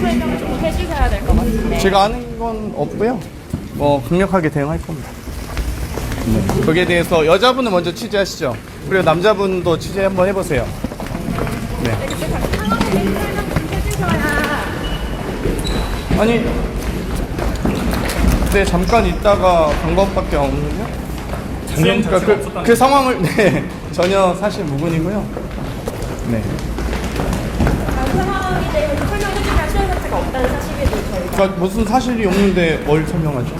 설명을 좀 해주셔야 될 것 같은데. 제가 아는 건 없고요. 뭐 강력하게 대응할 겁니다. 네. 거기에 대해서 여자분은 먼저 취재하시죠. 그리고 남자분도 취재 한번 해보세요. 네. 아니, 네 잠깐 있다가 간 것밖에 없는데요. 그러니까 그, 그 상황을 네 전혀 사실 무근이고요. 네. 상황에 대해서 설명해주실 시간 자체가 없다는 사실에도 저희가. 그러니까 무슨 사실이 없는데 뭘 설명하죠?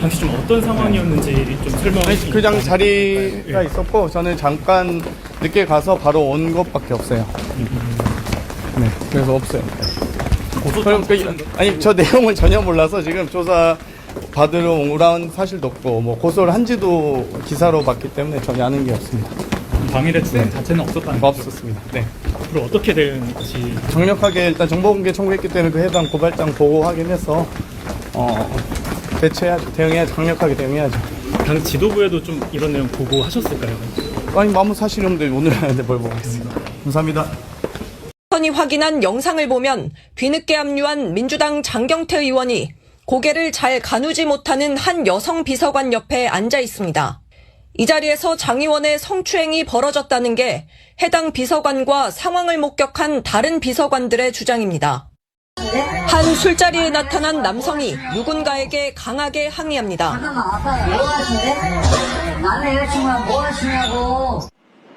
당시 좀 어떤 상황이었는지 좀 설명해 주시면 그냥 자리가 있었고 저는 잠깐 늦게 가서 바로 온 것밖에 없어요. 네, 그래서 없어요. 그럼 그, 아니 저 내용을 전혀 몰라서 지금 조사 받으러 오라는 사실도 없고 뭐 고소를 한지도 기사로 봤기 때문에 전혀 아는 게 없습니다. 당일의 주장 자체는 없었다는 거죠. 없었습니다. 네, 앞으로 어떻게 대응하시 강력하게 일단 정보공개 청구했기 때문에 그 해당 고발장 보고 확인해서 어 대처해야죠. 대응해야죠. 강력하게 대응해야죠. 당 지도부에도 좀 이런 내용 보고하셨을까요? 아니 아무 사실이 없는데 오늘 하는데 뭘 보겠습니다. 감사합니다. 선이 확인한 영상을 보면 뒤늦게 합류한 민주당 장경태 의원이 고개를 잘 가누지 못하는 한 여성 비서관 옆에 앉아 있습니다. 이 자리에서 장 의원의 성추행이 벌어졌다는 게 해당 비서관과 상황을 목격한 다른 비서관들의 주장입니다. 한 술자리에 나타난 남성이 누군가에게 강하게 항의합니다. 뭐? 남의 여자친구랑 뭐 하시냐고